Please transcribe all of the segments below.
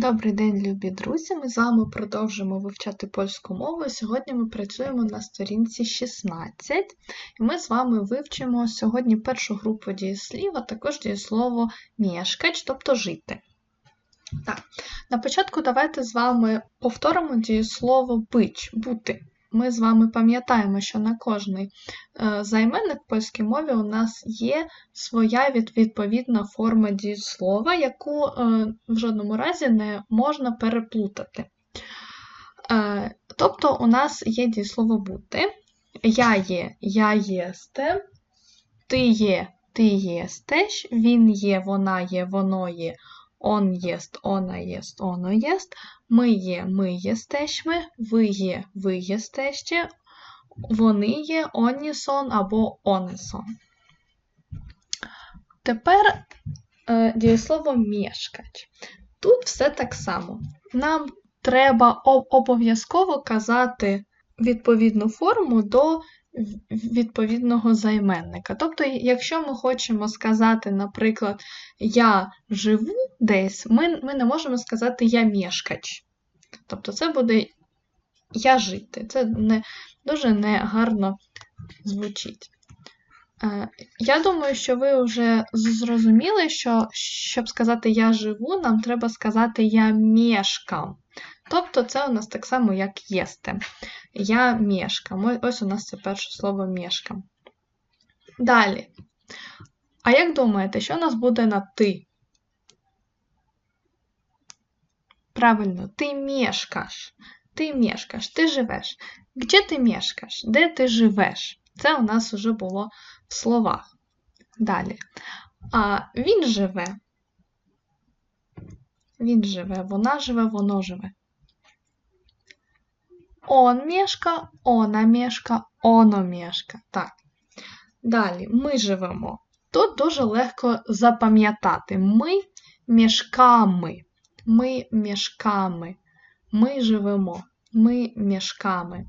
Добрий день, любі друзі! Ми з вами продовжимо вивчати польську мову. Сьогодні ми працюємо на сторінці 16, і ми з вами вивчимо сьогодні першу групу дієслів, а також дієслово мєшкач, тобто жити. Так, На початку давайте з вами повторимо дієслово бич, бути. Ми з вами пам'ятаємо, що на кожний е, займенник в польській мові у нас є своя відповідна форма дієслова, яку е, в жодному разі не можна переплутати. Е, тобто у нас є дієслово бути. Я є, я єсте, ти є, ти єстеш, він є, вона є, воно є, он єст, она єст, оно єст, ми є, ми єстешми, ви є, ви єстеще, вони є онісон або онесон. Тепер е, дієслово мешкать. Тут все так само. Нам треба обов'язково казати відповідну форму до відповідного займенника. Тобто, якщо ми хочемо сказати, наприклад, я живу десь, ми ми не можемо сказати я мешкач. Тобто, це буде я жити. Це не, дуже негарно звучить. Е, я думаю, що ви вже зрозуміли, що щоб сказати я живу, нам треба сказати я мешкам. Тобто це у нас так само, як єсте. Я мешкам. Ось у нас це перше слово мешкам. Далі. А як думаєте, що у нас буде на ти? Правильно, ти мешкаш. Ти мешкаш, ти живеш. Где ти мешкаш? Де ти живеш? Це у нас вже було в словах. Далі. А він живе. Він живе, вона живе, воно живе. Он мешка, она мешка, оно мешка. Так. Далі ми живемо. Тут дуже легко запам'ятати. Ми мішками. Ми мішками. Ми живемо. Ми мішками.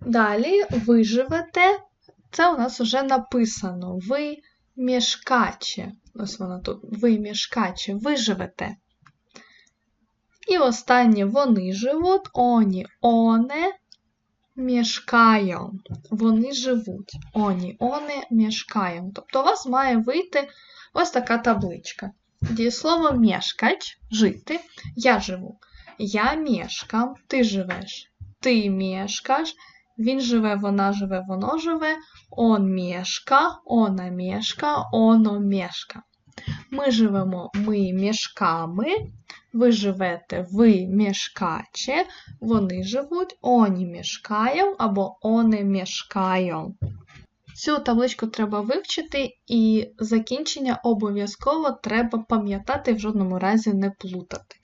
Далі ви живете. Це у нас вже написано. Ви мішкаче. Ось вона тут. Ви мішкаче. Ви живете. І останнє вони живуть, оні, оне мешкають. Вони живуть. Оні, оне мешкають. Тобто у вас має вийти ось така табличка. Дієслово мешкать жити. Я живу. Я мешкам, ти живеш. Ти мешкаш, він живе, вона живе, воно живе, он мешка, она мешка, оно мешка. Ми живемо ми мішками, ви живете ви мішкаче, вони живуть, оні мішкають або они мішкають. Цю табличку треба вивчити, і закінчення обов'язково треба пам'ятати в жодному разі не плутати.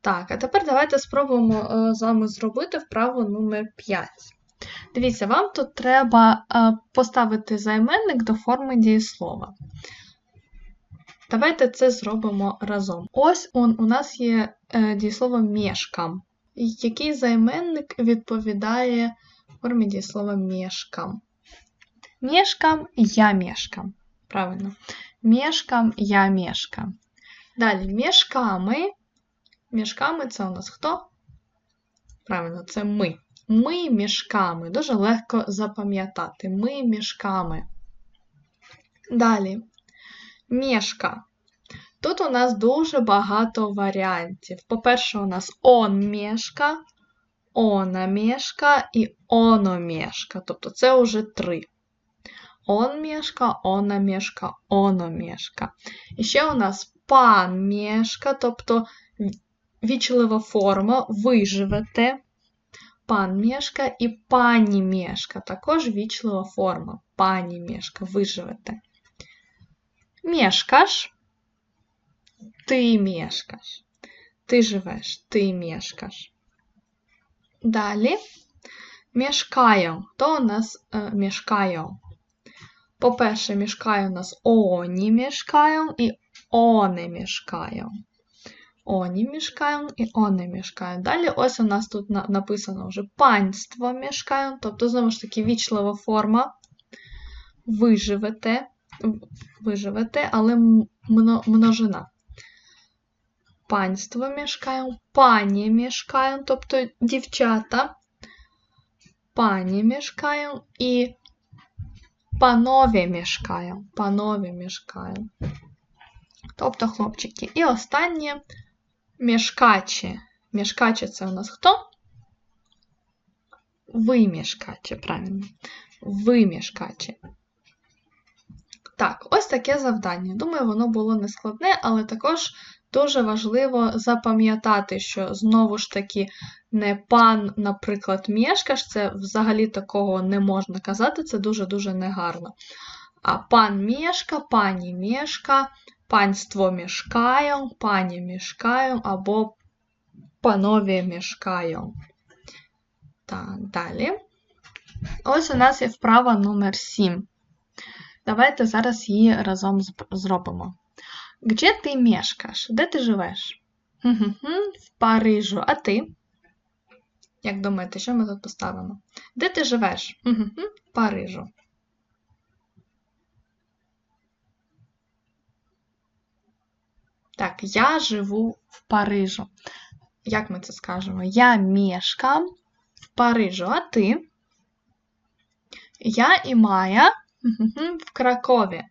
Так, а тепер давайте спробуємо е, з вами зробити вправу номер 5. Дивіться, вам тут треба е, поставити займенник до форми дієслова. Давайте це зробимо разом. Ось он, у нас є е, дієслово мешкам. Який займенник відповідає формі дієслова мешкам? Мешкам я мешкам. Правильно. Мешкам я мешкам. Далі мешками. Мешками це у нас хто? Правильно, це ми. Ми мішками. Дуже легко запам'ятати. Ми мішками. Далі мішка. Тут у нас дуже багато варіантів. По-перше, у нас он мішка, она мішка і оно мішка. Тобто це вже три. Он мішка, она мішка, оно мішка. І ще у нас пан мішка, тобто вічлива форма, ви живете. Пан мішка і пані мішка. Також вічлива форма. Пані мішка, ви Мешкаш, ти мешкаш. Ти живеш, ти мешкаш. Далі мешкаю. Хто у нас е, мешкає? По-перше, мешкає у нас оні мешкаю і они мешкаю. Оні мешкають і они мешкають. Далі ось у нас тут написано вже панство мешкають, тобто, знову ж таки, вічлива форма. Ви живете ви живете, але множина. Панство мешкаją, пані мешкаją, тобто дівчата, пані мешкаją і панові мешкаją, панові мешкаją. Тобто хлопчики. І останнє мешкачі. Мешкачі це у нас хто? Ви мешкачі, правильно. Ви мешкачі. Так, ось таке завдання. Думаю, воно було нескладне, але також дуже важливо запам'ятати, що знову ж таки не пан, наприклад, мешкаш, це взагалі такого не можна казати, це дуже-дуже негарно. А пан мешка, пані мешка, панство мешкаю, пані мешкаю або панові мешкаю. Так, далі. Ось у нас є вправа номер 7. Давайте зараз її разом зробимо. Где ти мешкаш? Де ти живеш? В Парижу. А ти? Як думаєте, що ми тут поставимо? Де ти живеш? В Парижу. Так, я живу в Парижу. Як ми це скажемо? Я мешкам в Парижу. А ти? Я і Майя в Кракові.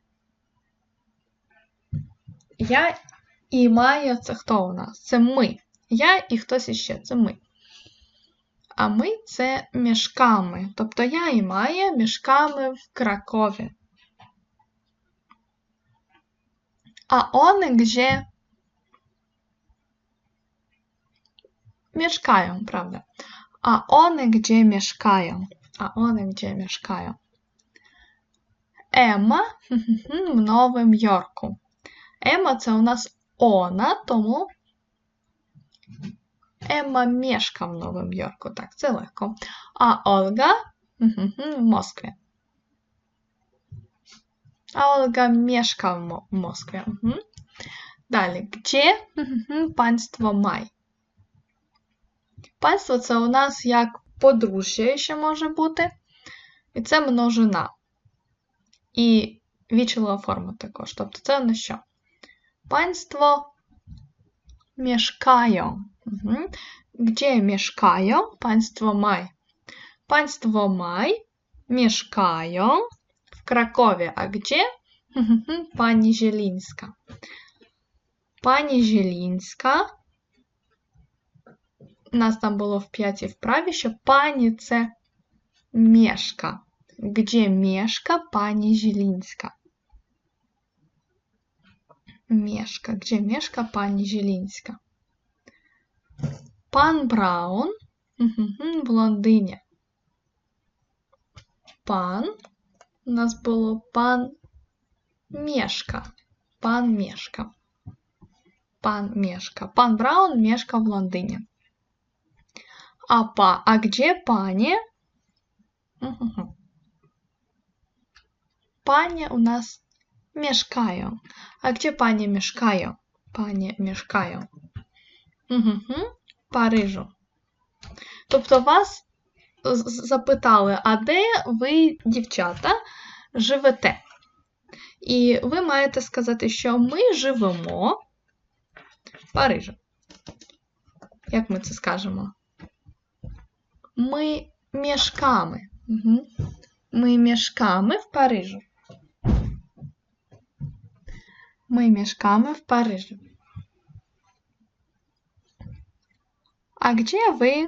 Я і Майя це хто у нас? Це ми. Я і хтось іще це ми. А ми це мішками. Тобто я і Майя мішками в Кракові. А он где mieszkają, prawda? A one gdzie mieszkają? A one gdzie mieszkają? Ема в Новому Йорку. Ема це у нас она, тому Ема мешка в Новому Йорку. Так, це легко. А Ольга в Москві. А Ольга мешка в Москві. Далі, где панство Май? Панство це у нас як подружжя ще може бути. І це множина. І вічлова форма також. Тобто це на що? Панство mieszkają. Mhm. Gdzie mieszkają? Państwo Maj. Państwo Maj mieszkają w Krakowie. A gdzie? Pani Zielińska. Pani Zielińska у нас там було в п'ятій вправі, що пані це мешка. Где мешка пані Жилінська? Мешка. Где мешка пані Жилінська? Пан Браун в Лондині. Пан. У нас було пан Мешка. Пан Мешка. Пан Мешка. Пан Браун мешка в Лондині. А, па, а где пани? Угу. Пані у нас мешкаю. А где пані мешкаю? Пані мешкаю. Угу. Парижу. Тобто вас запитали, а де ви, дівчата, живете? І ви маєте сказати, що ми живемо в Парижі. Як ми це скажемо? Ми мешкamy. Угу. Ми мешкamy в Парижі. Ми мешкamy в Парижі. А где ви?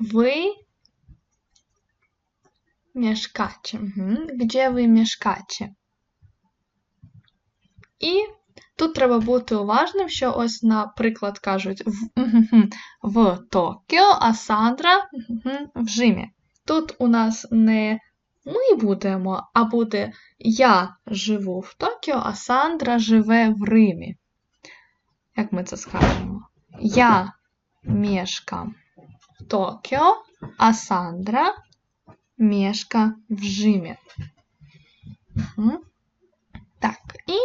Ви. Mhm. Gdzie ви mieszkacie? І Тут треба бути уважним, що ось, наприклад, кажуть в, в Токіо, а Сандра в Жимі. Тут у нас не ми будемо, а буде Я живу в Токіо, а Сандра живе в Римі. Як ми це скажемо? Я мешкам в Токіо, а Сандра мешка в Жимі. Так, і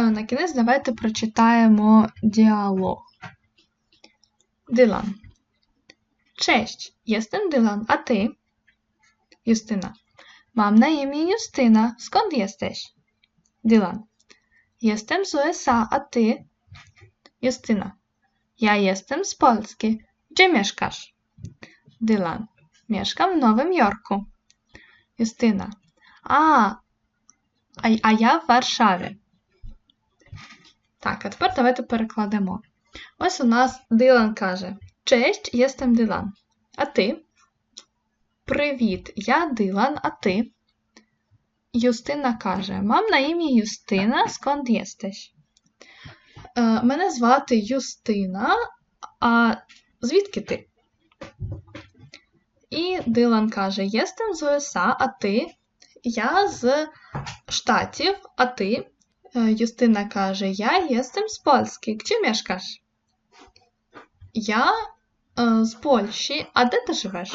на кінець давайте прочитаємо діалог. Дилан. Cześć, jestem Dylan, a ty? Justyna. Mam na imię Justyna. Skąd jesteś? Dylan. Jestem z USA, a ty? Justyna. Ja jestem z Polski. Gdzie mieszkasz? Dylan. Mieszkam w Nowym Jorku. Justyna. A, а, а я в Варшаві. Так, а тепер давайте перекладемо. Ось у нас Дилан каже: Честь, єстем Дилан. А ти? Привіт, я Дилан, а ти? Юстина каже: Мам на ім'я Юстина, сконд єстеш? Е, мене звати Юстина, а звідки ти? І Дилан каже: Єстем з USA, а ти? Я з Штатів, а ти? Е, Юстина каже: Я єстем з Польськи. Gdzie mieszkasz? Я е, з Польщі, а де ти живеш?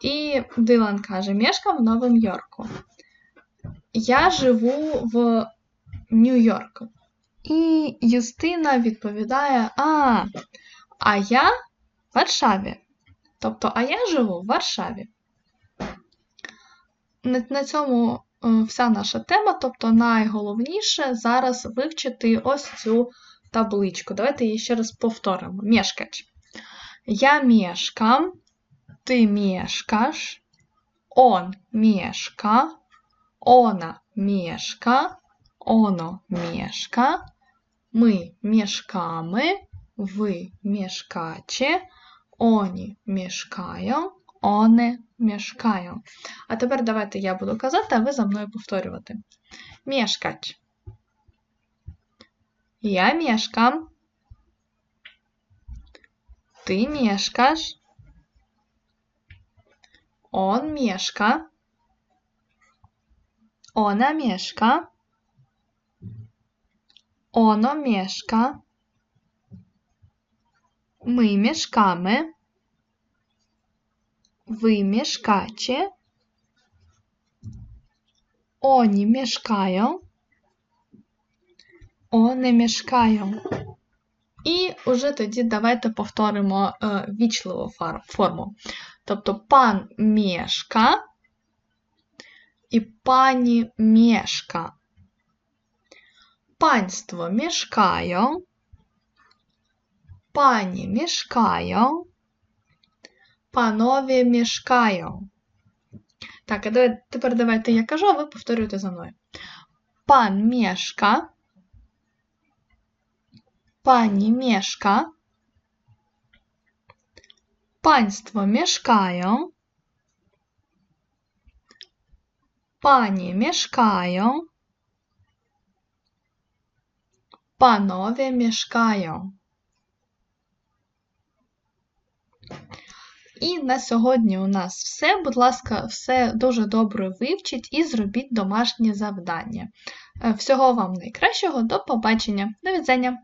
І Дилан каже: Мешкам в Новому Йорку. Я живу в Нью-Йорку. І Юстина відповідає: А, а я в Варшаві. Тобто, а я живу в Варшаві. На, на цьому е, вся наша тема. Тобто, найголовніше зараз вивчити ось цю табличку. Давайте її ще раз повторимо. Мешкач. Я мешкам, ти мешкаш, он мешка, она мешка, оно мешка, ми мешкamy, ви мешкаче, Оні мешкають, вони мешкають. А тепер давайте я буду казати, а ви за мною повторювати. Мешкач. Я мешкам. Ты мешкаш. Он мешка. Она мешка. Оно мешка. Ми мешкamy. Ви мешкаче. Они мешкають. Вони мешкають. І уже тоді давайте повторимо е, вічливу фар- форму. Тобто пан мешка і пані мешка. Панство мешкає. Пані мешкає. Панове мешкаю. Так, а давай, тепер давайте я кажу, а ви повторюєте за мною. Пан мешка. Пані мешка. Панство мешкає. Пані мешкає. Панове мешкає. І на сьогодні у нас все. Будь ласка, все дуже добре вивчіть і зробіть домашнє завдання. Е, Всього вам найкращого, до побачення, до відзення!